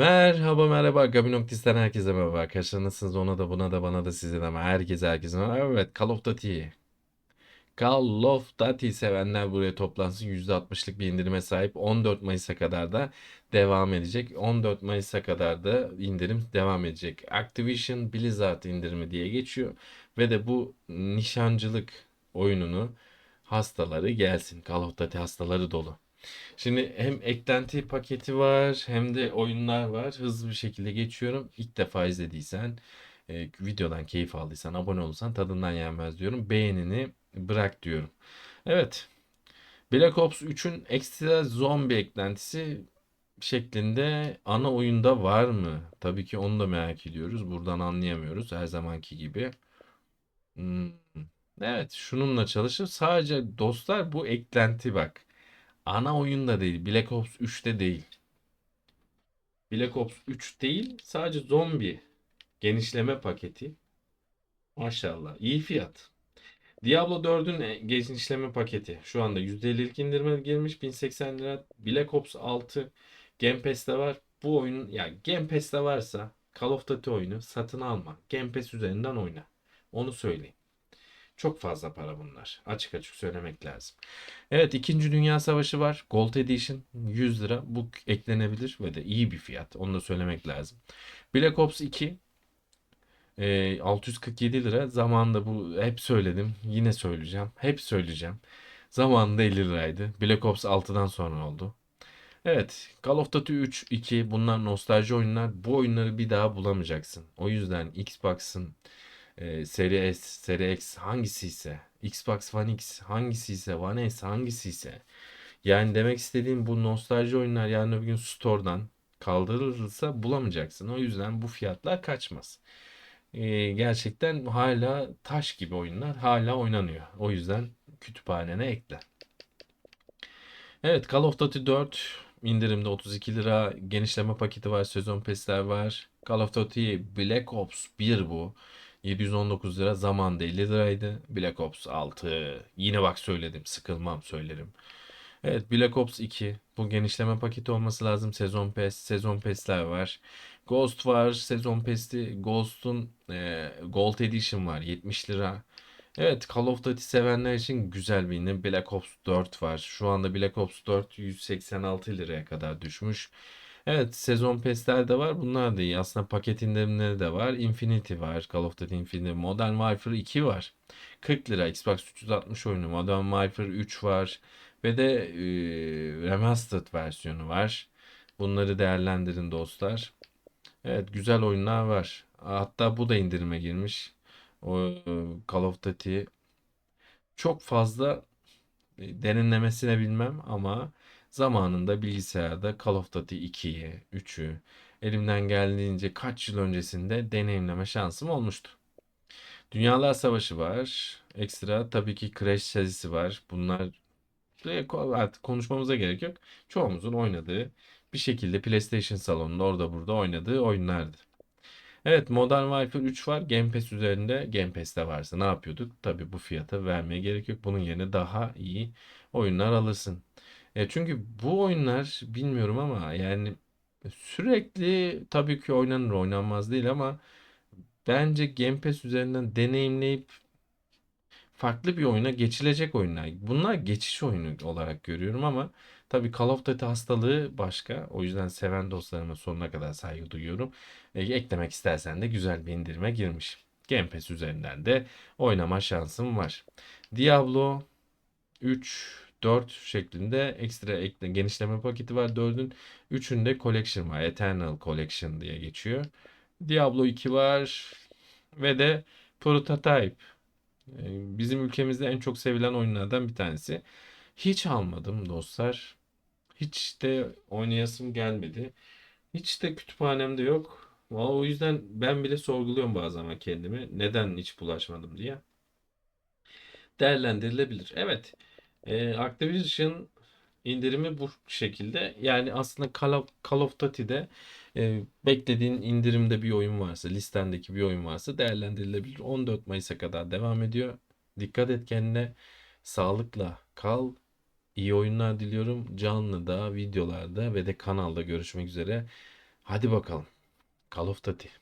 Merhaba merhaba. Gabi herkese merhaba arkadaşlar. Nasılsınız? Ona da buna da bana da size de ama herkese herkese merhaba. Evet Call of Duty. Call of Duty sevenler buraya toplansın. %60'lık bir indirime sahip. 14 Mayıs'a kadar da devam edecek. 14 Mayıs'a kadar da indirim devam edecek. Activision Blizzard indirimi diye geçiyor. Ve de bu nişancılık oyununu hastaları gelsin. Call of Duty hastaları dolu Şimdi hem eklenti paketi var hem de oyunlar var. Hızlı bir şekilde geçiyorum. İlk defa izlediysen, e, videodan keyif aldıysan, abone olursan tadından yenmez diyorum. Beğenini bırak diyorum. Evet. Black Ops 3'ün ekstra zombi eklentisi şeklinde ana oyunda var mı? Tabii ki onu da merak ediyoruz. Buradan anlayamıyoruz her zamanki gibi. Hmm. Evet, şununla çalışır. Sadece dostlar bu eklenti bak. Ana oyunda değil. Black Ops 3'te değil. Black Ops 3 değil. Sadece zombi genişleme paketi. Maşallah. iyi fiyat. Diablo 4'ün e- genişleme paketi. Şu anda %50'lik indirime girmiş. 1080 lira. Black Ops 6 Game Pass'te var. Bu oyun ya Game Pass'te varsa Call of Duty oyunu satın alma. Game Pass üzerinden oyna. Onu söyleyeyim. Çok fazla para bunlar. Açık açık söylemek lazım. Evet, İkinci Dünya Savaşı var. Gold Edition 100 lira. Bu eklenebilir ve de iyi bir fiyat. Onu da söylemek lazım. Black Ops 2 e, 647 lira. Zamanında bu hep söyledim. Yine söyleyeceğim. Hep söyleyeceğim. Zamanında 50 liraydı. Black Ops 6'dan sonra oldu. Evet, Call of Duty 3, 2 bunlar nostalji oyunlar. Bu oyunları bir daha bulamayacaksın. O yüzden Xbox'ın e, Seri S, Seri X hangisi ise, Xbox One X hangisi ise, One S hangisi ise. Yani demek istediğim bu nostalji oyunlar yarın öbür gün store'dan kaldırılırsa bulamayacaksın. O yüzden bu fiyatlar kaçmaz. E, gerçekten hala taş gibi oyunlar hala oynanıyor. O yüzden kütüphanene ekle. Evet Call of Duty 4 indirimde 32 lira. Genişleme paketi var. Sezon pesler var. Call of Duty Black Ops 1 bu. 719 lira zamanda 50 liraydı. Black Ops 6 yine bak söyledim sıkılmam söylerim. Evet Black Ops 2 bu genişleme paketi olması lazım. Sezon Pass, sezon Pass'ler var. Ghost var, sezon Pass'ti. Ghost'un e, Gold Edition var 70 lira. Evet Call of Duty sevenler için güzel bir indirim. Black Ops 4 var. Şu anda Black Ops 4 186 liraya kadar düşmüş. Evet sezon pesler de var. Bunlar da iyi. Aslında paket indirimleri de var. Infinity var. Call of Duty Infinity. Modern Warfare 2 var. 40 lira Xbox 360 oyunu. Modern Warfare 3 var. Ve de e, Remastered versiyonu var. Bunları değerlendirin dostlar. Evet güzel oyunlar var. Hatta bu da indirime girmiş. O Call of Duty çok fazla derinlemesine bilmem ama zamanında bilgisayarda Call of Duty 2'yi, 3'ü elimden geldiğince kaç yıl öncesinde deneyimleme şansım olmuştu. Dünyalar Savaşı var. Ekstra tabii ki Crash serisi var. Bunlar artık konuşmamıza gerek yok. Çoğumuzun oynadığı bir şekilde PlayStation salonunda orada burada oynadığı oyunlardı. Evet Modern Warfare 3 var. Game Pass üzerinde Game Pass'te varsa ne yapıyorduk? Tabii bu fiyata vermeye gerek yok. Bunun yerine daha iyi oyunlar alırsın. E çünkü bu oyunlar bilmiyorum ama yani sürekli tabii ki oynanır oynanmaz değil ama bence Game Pass üzerinden deneyimleyip farklı bir oyuna geçilecek oyunlar. Bunlar geçiş oyunu olarak görüyorum ama tabii Call of Duty hastalığı başka. O yüzden seven dostlarıma sonuna kadar saygı duyuyorum. E, eklemek istersen de güzel bir indirime girmiş. Game Pass üzerinden de oynama şansım var. Diablo 3, 4 şeklinde ekstra ekle, genişleme paketi var 4'ün. 3'ünde Collection var. Eternal Collection diye geçiyor. Diablo 2 var ve de Prototype. E, Bizim ülkemizde en çok sevilen oyunlardan bir tanesi. Hiç almadım dostlar. Hiç de oynayasım gelmedi. Hiç de kütüphanemde yok. Vallahi O yüzden ben bile sorguluyorum bazen kendimi. Neden hiç bulaşmadım diye. Değerlendirilebilir. Evet. E, Activision indirimi bu şekilde. Yani aslında Call of, Call of Duty'de e, beklediğin indirimde bir oyun varsa, listendeki bir oyun varsa değerlendirilebilir. 14 Mayıs'a kadar devam ediyor. Dikkat et kendine. Sağlıkla kal. İyi oyunlar diliyorum. Canlıda, videolarda ve de kanalda görüşmek üzere. Hadi bakalım. Call of Duty.